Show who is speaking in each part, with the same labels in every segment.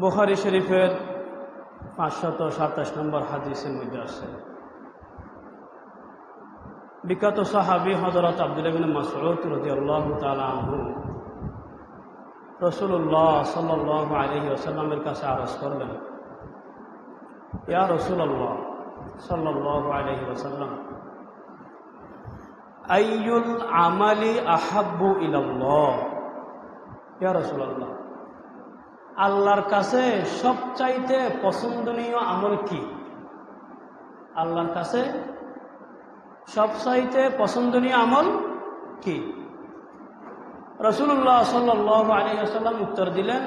Speaker 1: বুখারি শরীফের পাঁচশত সাতাশ নম্বর হাদিসের মধ্যে আছে। বিখ্যাত সাহাবি হজরত আব্দুল বিন মাসউদ রাদিয়াল্লাহু তাআলা আনহু রসুল্লাহ সাল্লাল্লাহু আলাইহি ওয়াসাল্লামের কাছে আরজ করলেন, ইয়া রসুল্লাহ সাল্লাল্লাহু আলাইহি ওয়াসাল্লাম, আইয়ুল আমালি আহাব্বু ইলাল্লাহ? ইয়া রসুল্লাহ আল্লাহর কাছে সবচাইতে পছন্দনীয় আমল কি? আল্লাহর কাছে সবচাইতে পছন্দনীয় আমল কি? রসুল্লাহ সাল্লাহ আলিয়াল্লাম উত্তর দিলেন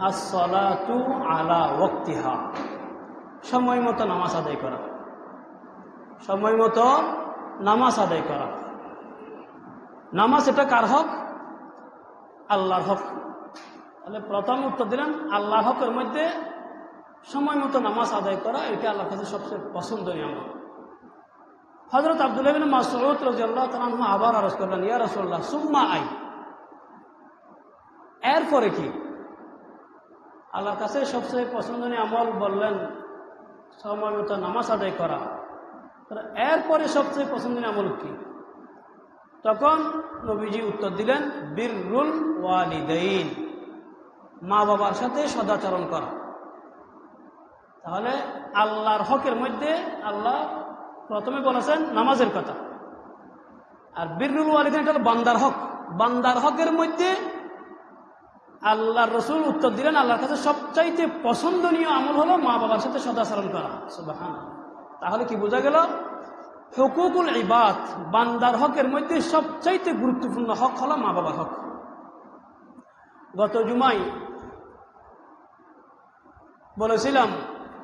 Speaker 1: আসলাতু আলা ওক্তিহা সময় মতো নামাজ আদায় করা। সময় মতো নামাজ আদায় করা। নামাজ এটা কার হক? আল্লাহর হক। তাহলে প্রথম উত্তর দিলেন আল্লাহর হকের মধ্যে সময় মতো নামাজ আদায় করা, এটা আল্লাহর কাছে সবচেয়ে পছন্দনীয় আমল। হজরত আবদুল্লাহ মাসুদ রাজিয়াল্লাহ তালু আবার আরজ করলেন, ইয়া রসুল্লাহ সুম্মা আই। এরপরে কি? আল্লাহর কাছে সবচেয়ে পছন্দনীয় আমল বললেন, সময় মতো নামাজ আদায় করা। এরপরে সবচেয়ে পছন্দনীয় আমল কি? তখন নবীজি উত্তর দিলেন, বীররুল ওয়ালিদাইন। মা বাবার সাথে সদাচরণ করা। তাহলে আল্লাহর হকের মধ্যে আল্লাহ প্রথমে বলেছেন নামাজের কথা। আর বীররুল ওয়ালিদাইন এটা বান্দার হক। বান্দার হকের মধ্যে আল্লাহ রসুল উত্তর দিলেন, আল্লাহর কাছে সবচাইতে পছন্দনীয় আমল হলো মা বাবার সাথে সদাচরণ করা। তাহলে কি বোঝা গেল? হকুকুল ইবাদ, বান্দার হকের মধ্যে সবচাইতে গুরুত্বপূর্ণ হক হলো মা বাবার হক। গত জুমাই বলেছিলাম,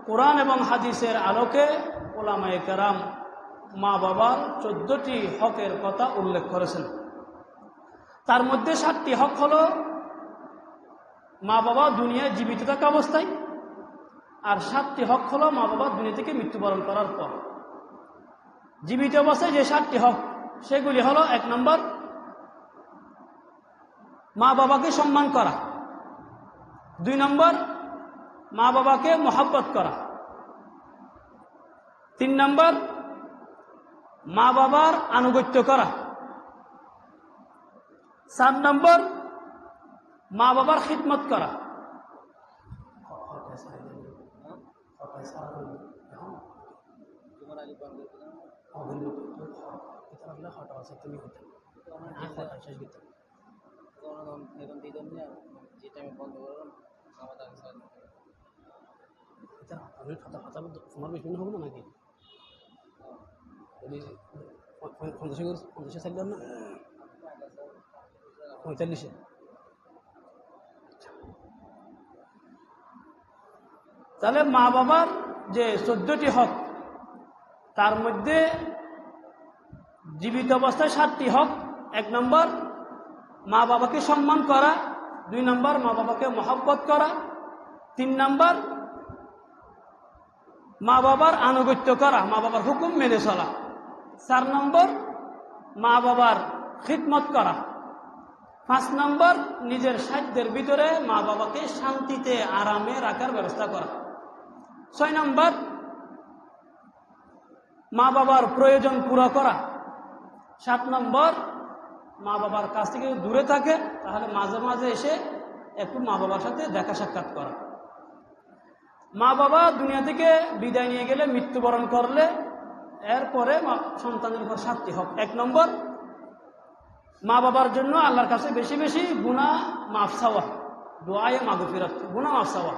Speaker 1: কোরআন এবং হাদিসের আলোকে ওলামায় কেরাম মা বাবার চোদ্দটি হকের কথা উল্লেখ করেছেন। তার মধ্যে সাতটি হক হল, মা বাবা দুনিয়ায় জীবিত থাকা অবস্থায়, আর সাতটি হক হল মা বাবা দুনিয়া থেকে মৃত্যুবরণ করার পর। জীবিত অবস্থায় যে সাতটি হক, সেগুলি হলো, এক নম্বর, মা বাবাকে সম্মান করা। দুই নম্বর মা বাবাকে মহাব্বত করা। তিন নম্বর মা বাবার আনুগত্য করা। চার নম্বর মা বাবার খিদমত করা। তোমার বেশি হবে না নাকি? পঞ্চাশে পঞ্চাশে না, পঁয়তাল্লিশে। তাহলে মা বাবার যে চোদ্দটি হক, তার মধ্যে জীবিত অবস্থায় সাতটি হক, এক নম্বর মা বাবাকে সম্মান করা, দুই নম্বর মা বাবাকে মহব্বত করা, তিন নম্বর মা বাবার আনুগত্য করা, মা বাবার হুকুম মেনে চলা। চার নম্বর, মা বাবার খিদমত করা। পাঁচ নম্বর, নিজের সাধ্যের ভিতরে মা বাবাকে শান্তিতে, আরামে রাখার ব্যবস্থা করা। ছয় নম্বর, মা বাবার প্রয়োজন পুরো করা। সাত নম্বর, মা বাবার কাছ থেকে দূরে থাকে, তাহলে মাঝে মাঝে এসে একটু মা বাবার সাথে দেখা সাক্ষাৎ করা। মা বাবা দুনিয়া থেকে বিদায় নিয়ে গেলে, মৃত্যুবরণ করলে, এরপরে সন্তানের উপর সাতটি হক। এক নম্বর, মা বাবার জন্য আল্লাহর কাছে বেশি বেশি গুণা মাফ চাওয়া, দোয়ায় মাগু ফিরত গুণা মাফ চাওয়া।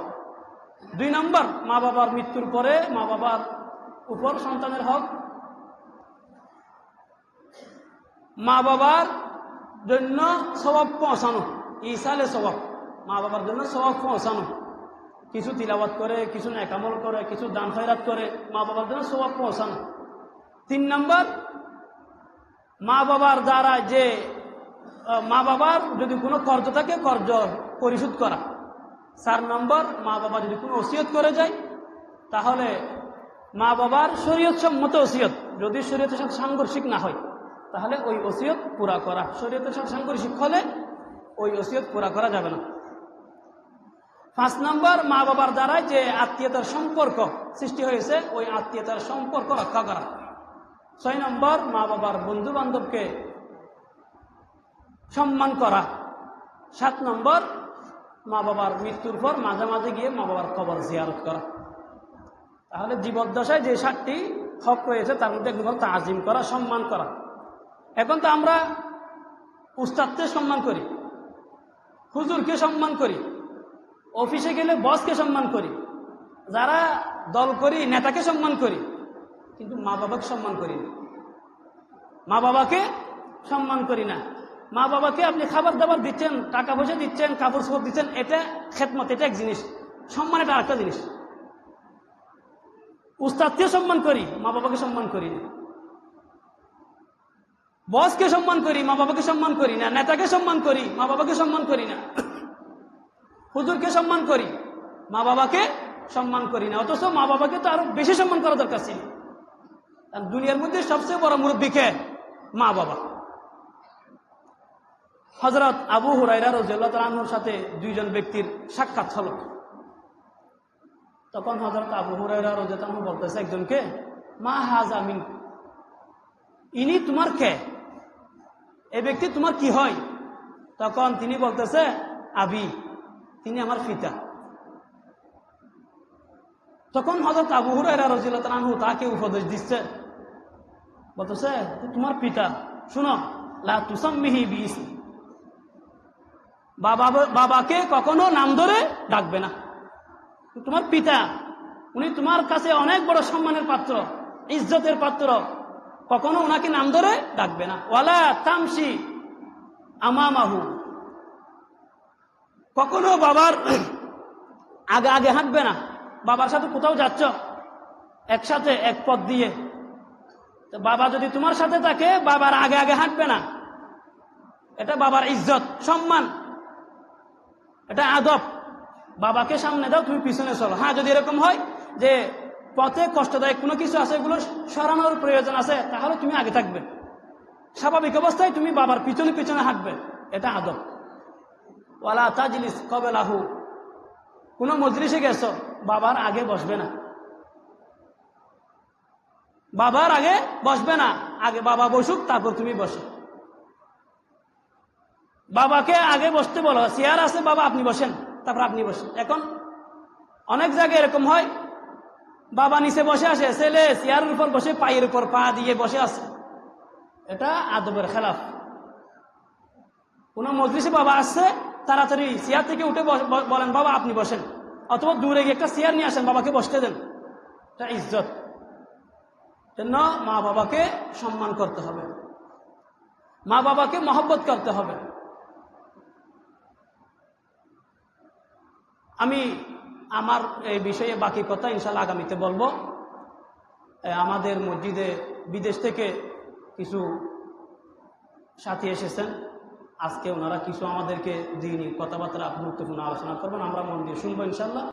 Speaker 1: দুই নম্বর, মা বাবার মৃত্যুর পরে মা বাবার উপর সন্তানের হক। মা বাবার জন্য স্বভাব পৌঁছানো ইসালে স্বভাব মা বাবার জন্য স্বভাব পৌঁছানো। কিছু তিলাবাত করে, কিছু নেকামল করে, কিছু দান খয়রাত করে মা বাবার জন্য স্বভাব পৌঁছানো। তিন নম্বর মা বাবার দ্বারা যে মা বাবার যদি কোনো কর্জ থাকে, কর্জ পরিশোধ করা। চার নম্বর মা বাবা যদি কোনো ওসিয়ত করে যায়, তাহলে মা বাবার শরীয়ত সম্মত ওসিয়ত, যদি শরীয়তের সাথে সাংঘর্ষিক না হয়, তাহলে ওই ওসিয়ত পুরা করা। শরীয়তের সাথে সাংঘর্ষিক হলে ওই ওসিয়ত পুরা করা যাবে না। পাঁচ নম্বর মা বাবার দ্বারাই যে আত্মীয়তার সম্পর্ক সৃষ্টি হয়েছে, ওই আত্মীয়তার সম্পর্ক রক্ষা করা। ছয় নম্বর মা বাবার বন্ধু বান্ধবকে সম্মান করা। সাত নম্বর মা বাবার মৃত্যুর পর মাঝে মাঝে গিয়ে মা বাবার কবর জিয়ারত করা। তাহলে জীবদ্দশায় যে সাতটি হক রয়েছে, তার মধ্যে একদম তাজিম করা, সম্মান করা। এখন তো আমরা উস্তাদকে সম্মান করি, হুজুরকে সম্মান করি। অফিসে গেলে বসকে সম্মান করি, যারা দল করি, নেতাকে সম্মান করি, কিন্তু মা বাবাকে সম্মান করি না। মা বাবাকে সম্মান করি না। মা বাবাকে আপনি খাবার দাবার দিচ্ছেন, টাকা পয়সা দিচ্ছেন, কাপড় চোপড় দিচ্ছেন, এটা খেতমত এটা এক জিনিস। সম্মান এটা আরেকটা জিনিস। উস্তাদকে সম্মান করি, মা বাবাকে সম্মান করি না। বসকে সম্মান করি, মা বাবাকে সম্মান করি না। নেতাকে সম্মান করি, মা বাবাকে সম্মান করি না। হুজুরকে সম্মান করি, মা বাবাকে সম্মান করি না, অথচ মা বাবাকে তো আরও বেশি সম্মান করা দরকার ছিল। আর দুনিয়ার মধ্যে সবচেয়ে বড় মুরব্বীকে মা বাবা। হজরত আবু হুরাইরা তালুর সাথে দুইজন ব্যক্তির সাক্ষাৎ হল। তখন হজরত আবু হুরাইরা রোজাতানু বলতেছে একজনকে, মা হাজ আমিন ইনি তোমার কে? এ ব্যক্তি তোমার কি হয়? তখন তিনি বলতেছে, আবি। তিনি আমার পিতা। তখন হজরত আবু হুরাইরা রজিউল্লাহ তালু তাকে উপদেশ দিচ্ছে। বলতেছে তোমার পিতা, শুনো, লা তুসাম্মিহি বিস বাবা, বাবাকে কখনো নাম ধরে ডাকবে না। তোমার পিতা, উনি তোমার কাছে অনেক বড় সম্মানের পাত্র, ইজ্জতের পাত্র, কখনো ওনাকে নাম ধরে ডাকবে না। ওয়ালা তামসি আমামাহু। কখনো বাবার আগে আগে হাঁটবে না। বাবার সাথে কোথাও যাচ্ছ? একসাথে এক পথ দিয়ে। তো বাবা যদি তোমার সাথে থাকে, বাবার আগে আগে হাঁটবে না। এটা বাবার ইজ্জত, সম্মান। এটা আদব। বাবাকে সামনে দাও, তুমি পিছনে চলো। হ্যাঁ যদি এরকম হয় যে পথে কষ্টদায়ক কোনো কিছু আছে, এগুলো সরানোর প্রয়োজন আছে, তাহলে তুমি আগে থাকবে। স্বাভাবিক অবস্থায় তুমি বাবার পিছনে পিছনে হাঁটবে। এটা আদব। ওয়ালা তাজলিস কবেলাহু। কোনো মজলিসে গেছো, বাবার আগে বসবে না। বাবার আগে বসবে না। আগে বাবা বসুক, তারপর তুমি বসো। বাবাকে আগে বসতে বলো, চেয়ার আছে, বাবা আপনি বসেন, তারপর আপনি বসেন। এখন অনেক জায়গায় এরকম হয়, বাবা নিচে বসে আসে, ছেলে চেয়ারের উপর বসে, পায়ের উপর পা দিয়ে বসে আছে। এটা আদবের খেলাফ। কোন মজলিসে বাবা আসছে তাড়াতাড়ি চেয়ার থেকে উঠে বলেন, বাবা, আপনি বসেন। অথবা দূরে গিয়ে একটা চেয়ার নিয়ে আসেন, বাবাকে বসতে দেন। এটা ইজ্জত। জন্য মা বাবাকে সম্মান করতে হবে। মা বাবাকে মহব্বত করতে হবে। আমি আমার এই বিষয়ে বাকি কথা ইনশাল্লাহ আগামীতে বলব। আমাদের মসজিদে বিদেশ থেকে কিছু সাথী এসেছেন। আজকে ওনারা কিছু আমাদেরকে দিনই কথাবার্তা গুরুত্বপূর্ণ আলোচনা করবেন আমরা মন দিয়ে শুনব ইনশাল্লাহ